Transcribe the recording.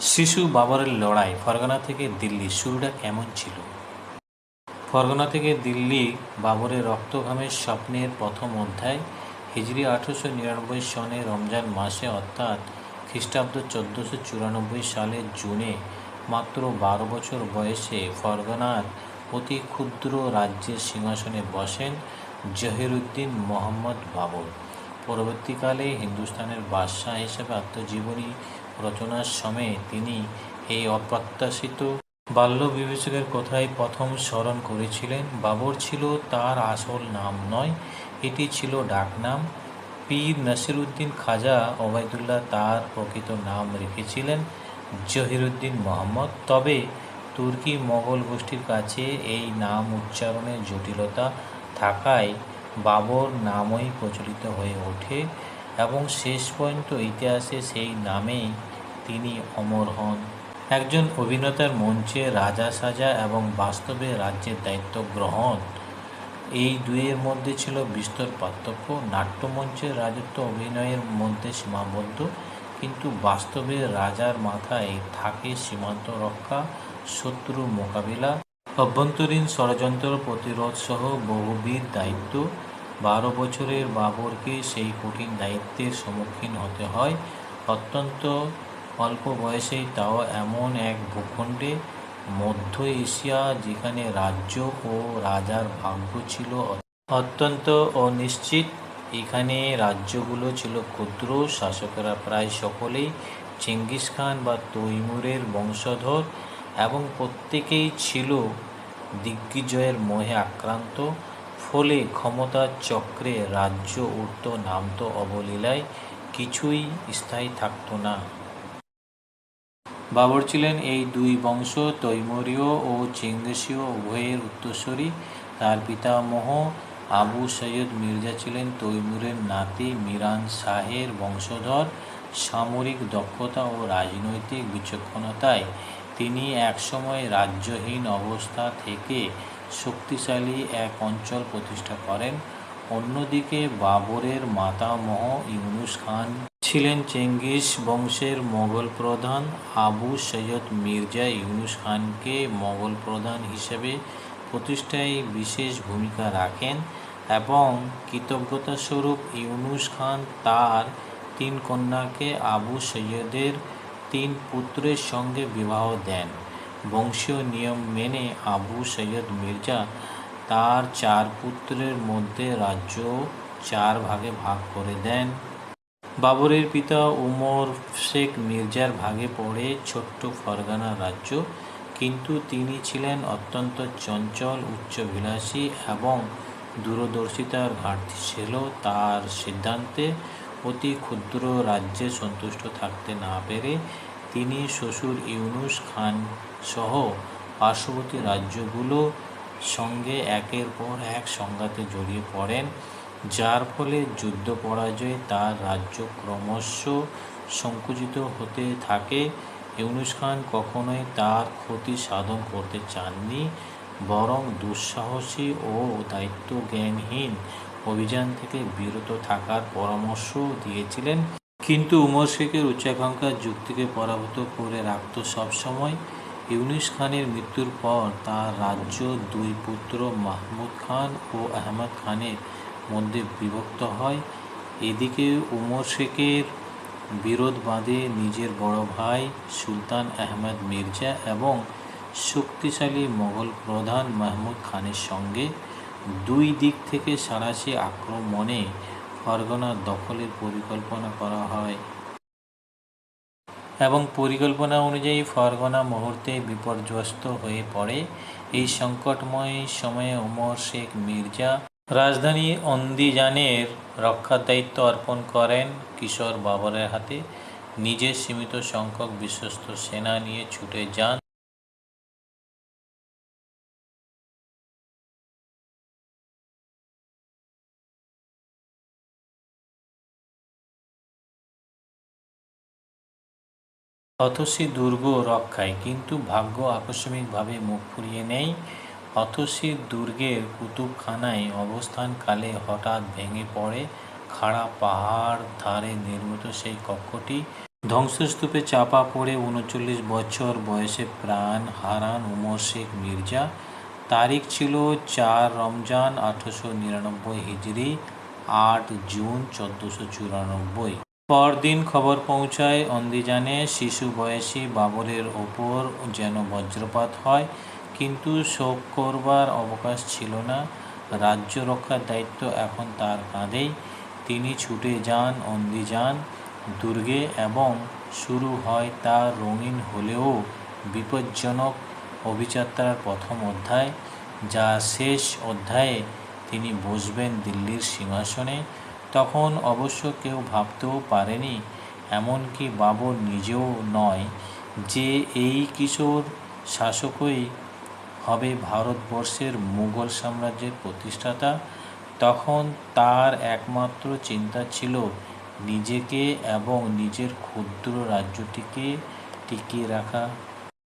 শিশু বাবরের লড়াই ফরগনা থেকে দিল্লি, শুরুটা কেমন ছিল? ফরগনা থেকে দিল্লি বাবরের রক্তঘামের স্বপ্নের প্রথম অধ্যায়, হিজরি আঠেরোশো নিরানব্বই সনে রমজান মাসে, অর্থাৎ খ্রিস্টাব্দ চোদ্দোশো চুরানব্বই সালের জুনে, মাত্র বারো বছর বয়সে ফরগনার অতি ক্ষুদ্র রাজ্যের সিংহাসনে বসেন জহিরুদ্দিন মোহাম্মদ বাবর। পরবর্তীকালে হিন্দুস্তানের বাদশাহ হিসেবে আত্মজীবনী রচনার সময়ে তিনি এই অপ্রত্যাশিত বাল্য বিবেচকের কথাই প্রথম স্মরণ করেছিলেন। বাবর ছিল তার আসল নাম নয়, এটি ছিল ডাকনাম। পীর নাসিরুদ্দিন খাজা ওবায়দুল্লাহ তার প্রকৃত নাম রেখেছিলেন জহিরুদ্দিন মোহাম্মদ। তবে তুর্কি মোগল গোষ্ঠীর কাছে এই নাম উচ্চারণের জটিলতা থাকায় বাবর নামই প্রচলিত হয়ে ওঠে। এবং শেষ পর্যন্ত ইতিহাসে সেই নামেই তিনি অমর হন। একজন অভিনেতার মঞ্চে রাজা সাজা এবং বাস্তবে রাজ্যের দায়িত্ব গ্রহণ। এই দুইয়ের মধ্যে ছিল বিস্তর পার্থক্য। নাট্যমঞ্চের রাজত্ব অভিনয়ের মধ্যে সীমাবদ্ধ, কিন্তু বাস্তবে রাজার মাথায় থাকে সীমান্ত রক্ষা শত্রু মোকাবিলা, অভ্যন্তরীণ ষড়যন্ত্র প্রতিরোধ সহ বহুবিধ দায়িত্ব। বারো বছরের বাবরকে সেই কঠিন দায়িত্বের সম্মুখীন হতে হয়। অত্যন্ত অল্প বয়সেই তাও এমন এক ভূখণ্ডে মধ্য এশিয়া যেখানে রাজ্য ও রাজার ভাগ্য ছিল অত্যন্ত অনিশ্চিত। এখানে রাজ্যগুলো ছিল ক্ষুদ্র, শাসকেরা প্রায় সকলেই চেঙ্গিস খান বা তৈমুরের বংশধর এবং প্রত্যেকেই ছিল দিগ্বিজয়ের মোহে আক্রান্ত। ফলে ক্ষমতার চক্রে রাজ্য উঠত নামতো অবলীলায় কিছুই স্থায়ী থাকতো না। বাবর ছিলেন এই দুই বংশ, তৈমুরীয় ও চেঙ্গিসীয় উভয়ের উত্তরসূরি তার পিতামহ আবু সৈয়দ মির্জা ছিলেন তৈমুরের নাতি মিরান শাহের বংশধর। সামরিক দক্ষতা ও রাজনৈতিক বিচক্ষণতায় তিনি একসময় রাজ্যহীন অবস্থা থেকে শক্তিশালী এক অঞ্চল প্রতিষ্ঠা করেন। অন্যদিকে বাবরের মাতামহ ইউনুস খান ছিলেন চেঙ্গিস বংশের মোগল প্রধান। আবু সৈয়দ মির্জা ইউনুস খানকে মোগল প্রধান হিসেবে প্রতিষ্ঠায় বিশেষ ভূমিকা রাখেন এবং কৃতজ্ঞতাস্বরূপ ইউনুস খান তার তিন কন্যাকে আবু সৈয়দের তিন পুত্রের সঙ্গে বিবাহ দেন। বংশীয় নিয়ম মেনে আবু সৈয়দ মির্জা তার চার পুত্রের মধ্যে রাজ্য চার ভাগে ভাগ করে দেন। বাবরের পিতা উমর শেখ মির্জার ভাগে পড়ে ছোট্ট ফরগানা রাজ্য, কিন্তু তিনি ছিলেন অত্যন্ত চঞ্চল, উচ্চবিলাসী এবং দূরদর্শিতার ঘাটতি ছিল। তার সিদ্ধান্তে অতি ক্ষুদ্র রাজ্যে সন্তুষ্ট থাকতে না পেরে তিনি, শ্বশুর ইউনুস খান সহ পার্শ্ববর্তী রাজ্যগুলো সঙ্গে একের পর এক সংঘাতে জড়িয়ে পড়েন, যার ফলে যুদ্ধ পরাজয়ে তার রাজ্য ক্রমশ সংকুচিত হতে থাকে। ইউনুস খান কখনোই তার ক্ষতি সাধন করতে চাননি, বরং দুঃসাহসী ও দায়িত্বজ্ঞানহীন অভিযান থেকে বিরত থাকার পরামর্শ দিয়েছিলেন। কিন্তু উমর শেখের উচ্চাকাঙ্ক্ষার যুক্তিকে পরাভূত করে রাখত সবসময় ইউনুস খানের মৃত্যুর পর তার রাজ্য দুই পুত্র মাহমুদ খান ও আহমদ খানের মধ্যে বিভক্ত হয়। এদিকে উমর শেখের বিরোধ বাঁধে নিজের বড় ভাই সুলতান আহমদ মির্জা এবং শক্তিশালী মোগল প্রধান মাহমুদ খানের সঙ্গে দুই দিক থেকে সাঁড়াশি আক্রমণে ফরগনা দখলের পরিকল্পনা করা হয় এবং পরিকল্পনা অনুযায়ী ফরগনা মুহূর্তে বিপর্যস্ত হয়ে পড়ে। এই সংকটময় সময়ে ওমর শেখ মির্জা রাজধানী অন্দিজানের রক্ষার দায়িত্ব অর্পণ করেন কিশোর বাবরের হাতে। নিজের সীমিত সংখ্যক বিশ্বস্ত সেনা নিয়ে ছুটে যান অথসি দুর্গ রক্ষায়, কিন্তু ভাগ্য আকস্মিকভাবে মুখ ফুরিয়ে নেয়। অথসির দুর্গের কুতুবখানায় অবস্থানকালে হঠাৎ ভেঙে পড়ে খাড়া পাহাড় ধারে নির্মিত সেই কক্ষটি। ধ্বংসস্তূপে চাপা পড়ে উনচল্লিশ বছর বয়সে প্রাণ হারান উমর শেখ মির্জা। তারিখ ছিল চার রমজান আঠারোশো নিরানব্বই হিজড়ি, আট জুন চোদ্দোশো চুরানব্বই। পরদিন খবর পৌঁছায় অন্দিজানে শিশু বয়সী বাবরের ওপর যেন বজ্রপাত হয়, কিন্তু শোক করবার অবকাশ ছিল না। রাজ্য রক্ষার দায়িত্ব এখন তার কাঁধেই। তিনি ছুটে যান অন্দিজান, দুর্গে এবং শুরু হয় তার রঙিন হলেও বিপজ্জনক অভিযাত্রার প্রথম অধ্যায়। যা শেষ অধ্যায়ে তিনি বসবেন দিল্লির সিংহাসনে। তখন অবশ্য কেউ ভাবতেও পারেনি, এমনকি বাবর নিজেও নয়, যে এই কিশোর শাসকই হবে ভারতবর্ষের মুঘল সাম্রাজ্যের প্রতিষ্ঠাতা। তখন তার একমাত্র চিন্তা ছিল নিজেকে এবং নিজের ক্ষুদ্র রাজ্যটিকে টিকিয়ে রাখা।